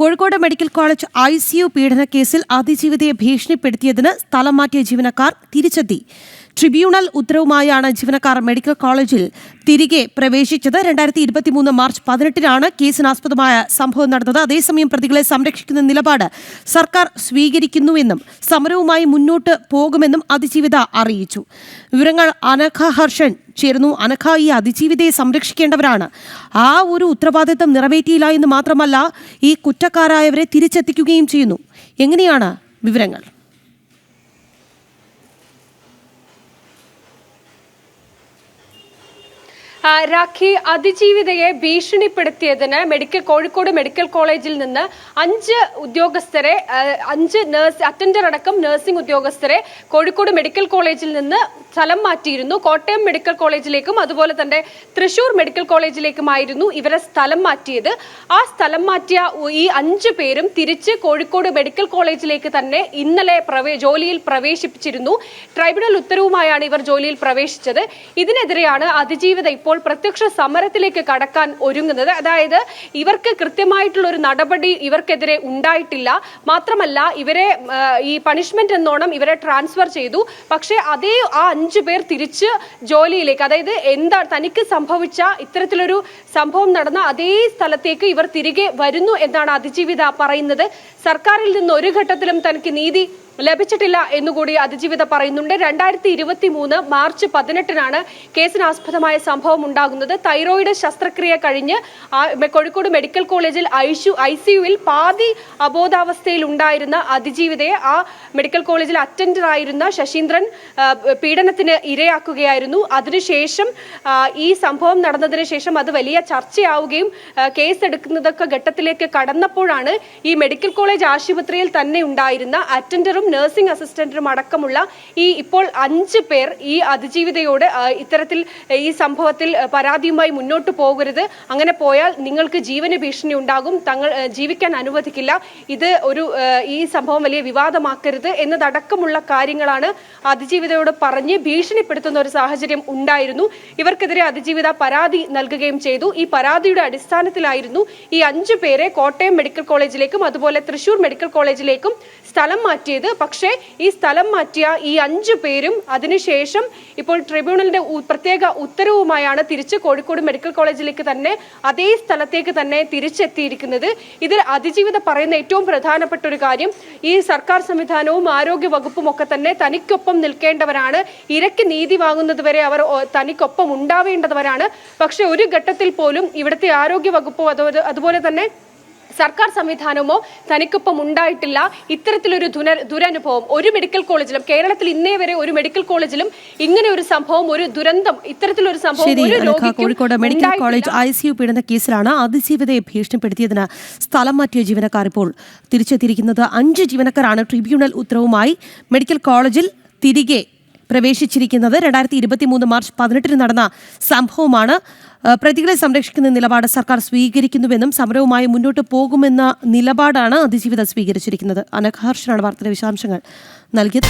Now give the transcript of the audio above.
Kozhikode medical college I C U പീഡന കേസിൽ അതിജീവിതയെ ഭീഷണിപ്പെടുത്തിയതിന് സ്ഥലം മാറ്റിയ ജീവനക്കാർ തിരിച്ചെത്തി. ട്രിബ്യൂണൽ ഉത്തരവുമായാണ് ജീവനക്കാർ മെഡിക്കൽ കോളേജിൽ തിരികെ പ്രവേശിച്ചത്. രണ്ടായിരത്തി ഇരുപത്തിമൂന്ന് മാർച്ച് പതിനെട്ടിനാണ് കേസിനാസ്പദമായ സംഭവം നടന്നത്. അതേസമയം പ്രതികളെ സംരക്ഷിക്കുന്ന നിലപാട് സർക്കാർ സ്വീകരിക്കുന്നുവെന്നും സമരവുമായി മുന്നോട്ട് പോകുമെന്നും അതിജീവിത അറിയിച്ചു. വിവരങ്ങൾ അനഖ ഹർഷൻ ചേരുന്നു. അനഘ ഈ അതിജീവിതയെ സംരക്ഷിക്കേണ്ടവരാണ്. ആ ഒരു ഉത്തരവാദിത്തം നിറവേറ്റിയില്ല എന്ന് മാത്രമല്ല ഈ കുറ്റക്കാരായവരെ തിരിച്ചെത്തിക്കുകയും ചെയ്യുന്നു. എങ്ങനെയാണ് വിവരങ്ങൾ? രാഖി അതിജീവിതയെ ഭീഷണിപ്പെടുത്തിയതിന് മെഡിക്കൽ കോഴിക്കോട് മെഡിക്കൽ കോളേജിൽ നിന്ന് അഞ്ച് ഉദ്യോഗസ്ഥരെ അഞ്ച് നഴ്സ് അറ്റൻഡർ അടക്കം നഴ്സിംഗ് ഉദ്യോഗസ്ഥരെ കോഴിക്കോട് മെഡിക്കൽ കോളേജിൽ നിന്ന് സ്ഥലം മാറ്റിയിരുന്നു. കോട്ടയം മെഡിക്കൽ കോളേജിലേക്കും അതുപോലെ തന്നെ തൃശൂർ മെഡിക്കൽ കോളേജിലേക്കുമായിരുന്നു ഇവരെ സ്ഥലം മാറ്റിയത്. ആ സ്ഥലം മാറ്റിയ ഈ അഞ്ച് പേരും തിരിച്ച് കോഴിക്കോട് മെഡിക്കൽ കോളേജിലേക്ക് തന്നെ ഇന്നലെ ജോലിയിൽ പ്രവേശിപ്പിച്ചിരുന്നു. ട്രൈബ്യൂണൽ ഉത്തരവുമായാണ് ഇവർ ജോലിയിൽ പ്രവേശിച്ചത്. ഇതിനെതിരെയാണ് അതിജീവിത ഇപ്പോൾ പ്രത്യക്ഷ സമരത്തിലേക്ക് കടക്കാൻ ഒരുങ്ങുന്നത്. അതായത് ഇവർക്ക് കൃത്യമായിട്ടുള്ള ഒരു നടപടി ഇവർക്കെതിരെ ഉണ്ടായിട്ടില്ല. മാത്രമല്ല ഇവരെ ഈ പണിഷ്മെന്റ് എന്നോണം ഇവരെ ട്രാൻസ്ഫർ ചെയ്തു. പക്ഷേ അതേ ആ അഞ്ചു പേർ തിരിച്ച് ജോലിയിലേക്ക് അതായത് എന്താ തനിക്ക് സംഭവിച്ച ഇത്തരത്തിലൊരു സംഭവം നടന്ന അതേ സ്ഥലത്തേക്ക് ഇവർ തിരികെ വരുന്നു എന്നാണ് അതിജീവിത പറയുന്നത്. സർക്കാരിൽ നിന്ന് ഒരു ഘട്ടത്തിലും തനിക്ക് നീതി ലഭിച്ചിട്ടില്ല എന്നുകൂടി അതിജീവിത പറയുന്നുണ്ട്. രണ്ടായിരത്തി ഇരുപത്തി മൂന്ന് മാർച്ച് പതിനെട്ടിനാണ് കേസിനാസ്പദമായ സംഭവം ഉണ്ടാകുന്നത്. തൈറോയിഡ് ശസ്ത്രക്രിയ കഴിഞ്ഞ് കോഴിക്കോട് മെഡിക്കൽ കോളേജിൽ ഐഷു ഐ സിയുവിൽ പാതി അബോധാവസ്ഥയിൽ ഉണ്ടായിരുന്ന അതിജീവിതയെ ആ മെഡിക്കൽ കോളേജിൽ അറ്റൻഡർ ആയിരുന്ന ശശീന്ദ്രൻ പീഡനത്തിന് ഇരയാക്കുകയായിരുന്നു. അതിനുശേഷം ഈ സംഭവം നടന്നതിന് ശേഷം അത് വലിയ ചർച്ചയാവുകയും കേസ് കേസെടുക്കുന്നതൊക്കെ ഘട്ടത്തിലേക്ക് കടന്നപ്പോഴാണ് ഈ മെഡിക്കൽ കോളേജ് ആശുപത്രിയിൽ തന്നെ ഉണ്ടായിരുന്ന അറ്റൻഡറും നഴ്സിംഗ് അസിസ്റ്റന്റും അടക്കമുള്ള ഈ ഇപ്പോൾ അഞ്ച് പേർ ഈ അതിജീവിതയോട് ഇത്തരത്തിൽ ഈ സംഭവത്തിൽ പരാതിയുമായി മുന്നോട്ട് പോകരുത്. അങ്ങനെ പോയാൽ നിങ്ങൾക്ക് ജീവന് ഭീഷണി ഉണ്ടാകും. തങ്ങൾ ജീവിക്കാൻ അനുവദിക്കില്ല. ഇത് ഒരു ഈ സംഭവം വലിയ വിവാദമാക്കരുത് എന്നതടക്കമുള്ള കാര്യങ്ങളാണ് അതിജീവിതയോട് പറഞ്ഞ് ഭീഷണിപ്പെടുത്തുന്ന ഒരു സാഹചര്യം ഉണ്ടായിരുന്നു. ഇവർക്കെതിരെ അതിജീവിത പരാതി നൽകുകയും ചെയ്തു. ഈ പരാതിയുടെ അടിസ്ഥാനത്തിലായിരുന്നു ഈ അഞ്ചു പേരെ കോട്ടയം മെഡിക്കൽ കോളേജിലേക്കും അതുപോലെ തൃശൂർ മെഡിക്കൽ കോളേജിലേക്കും സ്ഥലം മാറ്റിയത്. പക്ഷേ ഈ സ്ഥലം മാറ്റിയ ഈ അഞ്ചു പേരും അതിനുശേഷം ഇപ്പോൾ ട്രിബ്യൂണലിന്റെ പ്രത്യേക ഉത്തരവുമായാണ് തിരിച്ച് കോഴിക്കോട് മെഡിക്കൽ കോളേജിലേക്ക് തന്നെ അതേ സ്ഥലത്തേക്ക് തന്നെ തിരിച്ചെത്തിയിരിക്കുന്നത്. ഇതിൽ അതിജീവിത പറയുന്ന ഏറ്റവും പ്രധാനപ്പെട്ട ഒരു കാര്യം ഈ സർക്കാർ സംവിധാനവും ആരോഗ്യ വകുപ്പും ഒക്കെ തന്നെ തനിക്കൊപ്പം നിൽക്കേണ്ടവരാണ്. ഇരയ്ക്ക് നീതി വാങ്ങുന്നത് വരെ അവർ തനിക്കൊപ്പം ഉണ്ടാവേണ്ടവരാണ്. പക്ഷെ ഒരു ഘട്ടത്തിൽ പോലും ഇവിടുത്തെ ആരോഗ്യ വകുപ്പോ അതോ- അതുപോലെ തന്നെ സർക്കാർ സംവിധാനമോ തനിക്കൊപ്പം ഉണ്ടായിട്ടില്ല. ഇത്തരത്തിലൊരു ദുര- ദുരനുഭവം ഒരു മെഡിക്കൽ കോളേജിലും കേരളത്തിൽ ഇന്നേ വരെ ഒരു മെഡിക്കൽ കോളേജിലും ഇങ്ങനെ ഒരു സംഭവം ഒരു ദുരന്തം ഇത്തരത്തിലൊരു സംഭവം Kozhikode medical college I C U പീഡന കേസിലാണ് അതിജീവിതയെ ഭീഷണിപ്പെടുത്തിയതിന് സ്ഥലം മാറ്റിയ ജീവനക്കാർ ഇപ്പോൾ തിരിച്ചെത്തിയിരിക്കുന്നത്. അഞ്ച് ജീവനക്കാരാണ്. ട്രിബ്യൂണൽ ഉത്തരവുമായി മെഡിക്കൽ കോളേജിൽ തിരികെ പ്രവേശിച്ചിരിക്കുന്നത് രണ്ടായിരത്തി ഇരുപത്തി മൂന്ന് മാർച്ച് പതിനെട്ടിന് നടന്ന സംഭവമാണ്. പ്രതികളെ സംരക്ഷിക്കുന്ന നിലപാട് സർക്കാർ സ്വീകരിക്കുന്നുവെന്നും സമരവുമായി മുന്നോട്ട് പോകുമെന്ന നിലപാടാണ് അതിജീവിത സ്വീകരിച്ചിരിക്കുന്നത്. അനഘ ഹർഷനാണ് വാർത്തയുടെ വിശദാംശങ്ങൾ. നൽകിയത്.